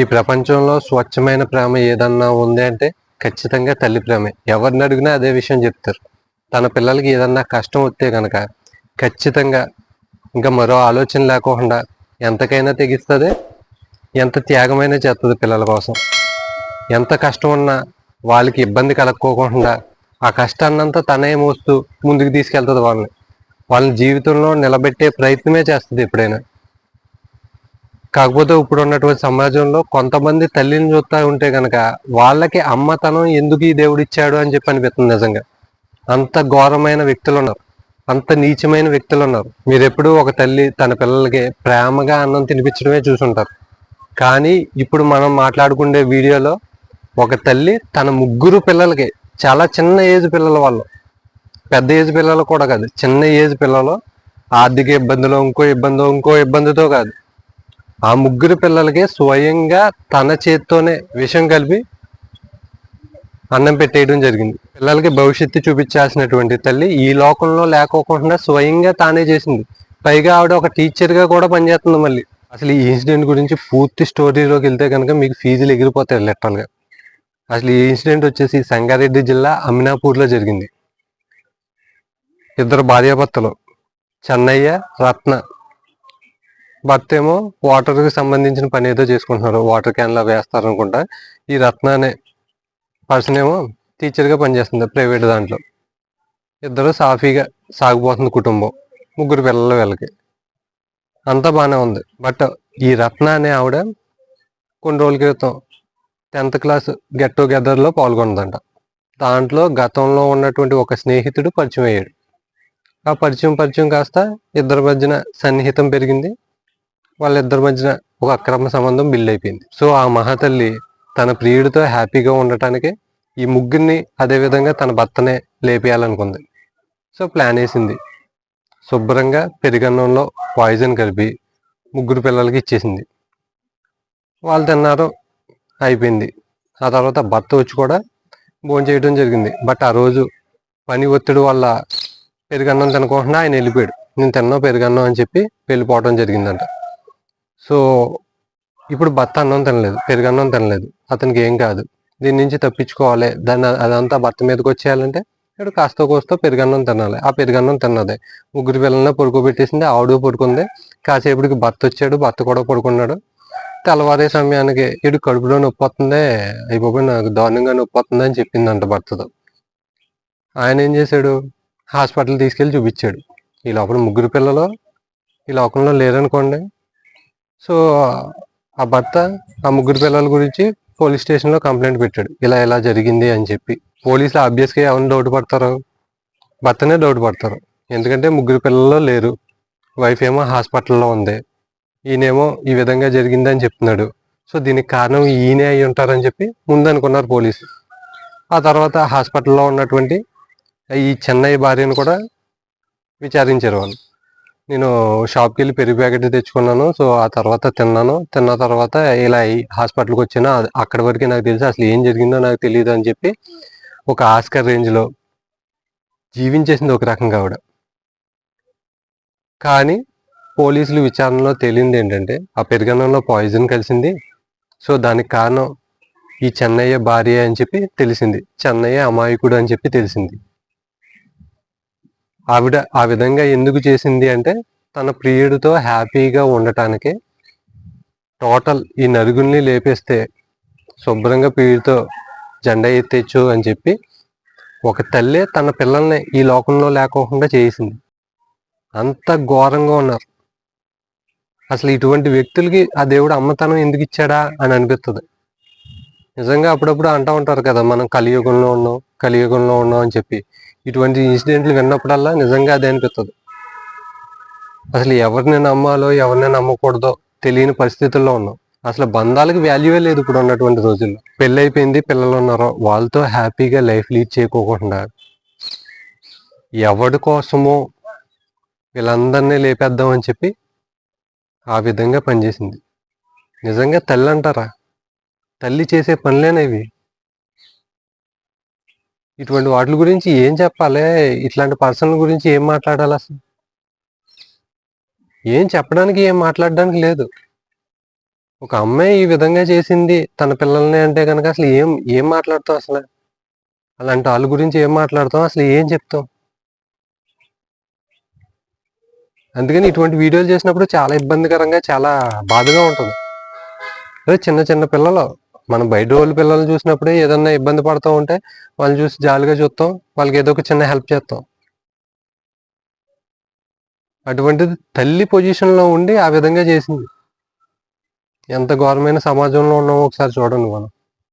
ఈ ప్రపంచంలో స్వచ్ఛమైన ప్రేమ ఏదన్నా ఉంది అంటే ఖచ్చితంగా తల్లి ప్రేమే. ఎవరిని అడిగినా అదే విషయం చెప్తారు. తన పిల్లలకి ఏదన్నా కష్టం వస్తే కనుక ఖచ్చితంగా ఇంకా మరో ఆలోచన లేకుండా ఎంతకైనా తెగిస్తుంది ఎంత త్యాగమైనా చేస్తుంది పిల్లల కోసం. ఎంత కష్టం ఉన్నా వాళ్ళకి ఇబ్బంది కలక్కోకుండా ఆ కష్టాన్నంతా తనే మోస్తూ ముందుకు తీసుకెళ్తుంది వాళ్ళని. వాళ్ళని జీవితంలో నిలబెట్టే ప్రయత్నమే చేస్తుంది ఎప్పుడైనా. కాకపోతే ఇప్పుడు ఉన్నటువంటి సమాజంలో కొంతమంది తల్లిని చూస్తూ ఉంటే కనుక వాళ్ళకి అమ్మతనం ఎందుకు ఈ దేవుడు ఇచ్చాడు అని చెప్పి అనిపిస్తుంది నిజంగా. అంత ఘోరమైన వ్యక్తులు ఉన్నారు. అంత నీచమైన వ్యక్తులు ఉన్నారు. మీరు ఎప్పుడూ ఒక తల్లి తన పిల్లలకి ప్రేమగా అన్నం తినిపించడమే చూసుంటారు. కానీ ఇప్పుడు మనం మాట్లాడుకునే వీడియోలో ఒక తల్లి తన ముగ్గురు పిల్లలకి చాలా చిన్న ఏజ్ పిల్లల వాళ్ళు పెద్ద ఏజ్ పిల్లలు కూడా కాదు చిన్న ఏజ్ పిల్లలు ఆర్థిక ఇబ్బందులు ఇంకో ఇబ్బంది ఇంకో ఇబ్బందితో కాదు. ఆ ముగ్గురు పిల్లలకి స్వయంగా తన చేత్తోనే విషం కలిపి అన్నం పెట్టేయడం జరిగింది. పిల్లలకి భవిష్యత్తు చూపించాల్సినటువంటి తల్లి ఈ లోకంలో లేకోకుండా స్వయంగా తానే చేసింది. పైగా ఆవిడ ఒక టీచర్గా కూడా పనిచేస్తుంది మళ్ళీ. అసలు ఈ ఇన్సిడెంట్ గురించి పూర్తి స్టోరీలోకి వెళ్తే కనుక మీకు ఫీజులు ఎగిరిపోతాయి లిటరల్గా అసలు ఈ ఇన్సిడెంట్ వచ్చేసి సంగారెడ్డి జిల్లా అమినాపూర్లో జరిగింది. ఇద్దరు భార్యాభర్తలు చెన్నయ్య రత్న భర్త ఏమో వాటర్కి సంబంధించిన పని ఏదో చేసుకుంటున్నారు. వాటర్ క్యాన్ లా వేస్తారు అనుకుంటా ఈ రత్న అనే పర్సన్ ఏమో టీచర్గా పనిచేస్తుంది ప్రైవేట్ దాంట్లో. ఇద్దరు సాఫీగా సాగిపోతుంది కుటుంబం. ముగ్గురు పిల్లల వీళ్ళకి. అంతా బాగానే ఉంది. బట్ ఈ రత్న అనే ఆవిడ కొన్ని రోజుల క్రితం టెన్త్ క్లాస్ గెట్ టుగెదర్లో పాల్గొన్నదంట. దాంట్లో గతంలో ఉన్నటువంటి ఒక స్నేహితుడు పరిచయం అయ్యాడు. ఆ పరిచయం పరిచయం కాస్త ఇద్దరి మధ్యన సన్నిహితం పెరిగింది. వాళ్ళిద్దరి మధ్యన ఒక అక్రమ సంబంధం బిల్డ్ అయిపోయింది. సో ఆ మహాతల్లి తన ప్రియుడితో హ్యాపీగా ఉండటానికి ఈ ముగ్గురిని అదే విధంగా తన భర్తనే లేపేయాలనుకుంది. సో ప్లాన్ వేసింది. శుభ్రంగా పెరుగన్నంలో పాయిజన్ కలిపి ముగ్గురు పిల్లలకి ఇచ్చేసింది. వాళ్ళు తిన్నారు అయిపోయింది. ఆ తర్వాత భర్త వచ్చి కూడా భోజనం చేయడం జరిగింది. బట్ ఆ రోజు పని ఒత్తిడి వల్ల పెరుగన్నం తినకుండా ఆయన వెళ్ళిపోయాడు. నేను తిన్నావు పెరుగన్నం అని చెప్పి వెళ్ళిపోవడం జరిగిందంట. సో ఇప్పుడు భర్త అన్నం తినలేదు పెరుగన్నం తినలేదు అతనికి ఏం కాదు. దీని నుంచి తప్పించుకోవాలి దాన్ని అదంతా భర్త మీదకి వచ్చేయాలంటే ఇప్పుడు కాస్త కోస్తో పెరుగన్నం తినాలి. ఆ పెరుగన్నం తిన్నదే. ముగ్గురు పిల్లల్ని పడుకోబెట్టేసింది ఆవిడ పడుకుంది. కాసేపటికి భర్త వచ్చాడు భర్త కూడా పడుకున్నాడు. తెల్లవారే సమయానికి ఇడు కడుపులో నొప్పి వస్తుంది అయిపోయి నాకు దారుణంగా నొప్పి వస్తుంది అని చెప్పిందంట భర్తతో. ఆయన ఏం చేశాడు? హాస్పిటల్ తీసుకెళ్ళి చూపించాడు. ఈ లోపల ముగ్గురు పిల్లలు ఈ లోకంలో లేరనుకోండి సో ఆ భర్త ఆ ముగ్గురు పిల్లల గురించి పోలీస్ స్టేషన్లో కంప్లైంట్ పెట్టాడు. ఇలా ఇలా జరిగింది అని చెప్పి. పోలీసులు ఆబ్వియస్గా ఎవరిని డౌట్ పడతారు భర్తనే డౌట్ పడతారు. ఎందుకంటే ముగ్గురు పిల్లలు లేరు. వైఫ్ ఏమో హాస్పిటల్లో ఉంది. ఈయనేమో ఈ విధంగా జరిగింది అని చెప్తున్నాడు. సో దీనికి కారణం ఈయనే అయి ఉంటారని చెప్పి ముందు అనుకున్నారు పోలీసు ఆ తర్వాత హాస్పిటల్లో ఉన్నటువంటి ఈ చెన్నై భార్యను కూడా విచారించారు వాళ్ళు. నేను షాప్కి వెళ్ళి పెరుగు ప్యాకెట్ తెచ్చుకున్నాను. సో ఆ తర్వాత తిన్నాను. తిన్న తర్వాత ఇలా హాస్పిటల్కి వచ్చిన అక్కడి వరకే నాకు తెలుసు అసలు ఏం జరిగిందో నాకు తెలియదు అని చెప్పి ఒక ఆస్కర్ రేంజ్లో జీవించేసింది ఒక రకంగా ఆవిడ. కానీ పోలీసులు విచారణలో తేలింది ఏంటంటే ఆ పెరుగన్నంలో పాయిజన్ కలిసింది. సో దానికి కారణం ఈ చెన్నయ్య భార్య అని చెప్పి తెలిసింది. చెన్నయ్య అమాయకుడు అని చెప్పి తెలిసింది. ఆవిడ ఆ విధంగా ఎందుకు చేసింది అంటే తన ప్రియుడితో హ్యాపీగా ఉండటానికి టోటల్ ఈ నలుగురిని లేపేస్తే శుభ్రంగా ప్రియుడితో జెండా ఎత్తేచ్చు అని చెప్పి ఒక తల్లి తన పిల్లల్ని ఈ లోకంలో లేకోకుండా చేసింది. అంత ఘోరంగా ఉన్నారు. అసలు ఇటువంటి వ్యక్తులకి ఆ దేవుడు అమ్మతనం ఎందుకు ఇచ్చాడా అని అనిపిస్తుంది. నిజంగా అప్పుడప్పుడు అంటూ ఉంటారు కదా మనం కలియుగంలో ఉన్నాం కలియుగంలో ఉన్నాం అని చెప్పి. ఇటువంటి ఇన్సిడెంట్లు విన్నప్పుడల్లా నిజంగా అదే అనిపిస్తుంది అసలు ఎవరిని నమ్మాలో ఎవరిని నమ్మకూడదో తెలియని పరిస్థితుల్లో ఉన్నాం. అసలు బంధాలకు వాల్యూవే లేదు ఇప్పుడు ఉన్నటువంటి రోజుల్లో. పెళ్ళి అయిపోయింది పిల్లలు ఉన్నారో. వాళ్ళతో హ్యాపీగా లైఫ్ లీడ్ చేయకోకుండా ఎవడి కోసమో వీళ్ళందరినీ లేపేద్దాం అని చెప్పి ఆ విధంగా పనిచేసింది. నిజంగా తల్లి అంటారా తల్లి చేసే పనులేనివి ఇటువంటి వాటి గురించి ఏం చెప్పాలి? ఇట్లాంటి పర్సన్ల గురించి ఏం మాట్లాడాలి అసలు? ఏం చెప్పడానికి ఏం మాట్లాడడానికి లేదు. ఒక అమ్మాయి ఈ విధంగా చేసింది తన పిల్లల్ని అంటే కనుక అసలు ఏం ఏం మాట్లాడతాం అసలు? అలాంటి వాళ్ళ గురించి ఏం మాట్లాడతాం అసలు ఏం చెప్తాం అందుకని ఇటువంటి వీడియోలు చేసినప్పుడు చాలా ఇబ్బందికరంగా చాలా బాధగా ఉంటుంది. అదే చిన్న చిన్న పిల్లలు మనం బయట వాళ్ళు పిల్లల్ని చూసినప్పుడే ఏదన్నా ఇబ్బంది పడుతూ ఉంటే వాళ్ళని చూసి జాలిగా చూస్తాం వాళ్ళకి ఏదో ఒక చిన్న హెల్ప్ చేస్తాం. అటువంటిది తల్లి పొజిషన్లో ఉండి ఆ విధంగా చేసింది. ఎంత ఘోరమైన సమాజంలో ఉన్నామో ఒకసారి చూడండి మనం.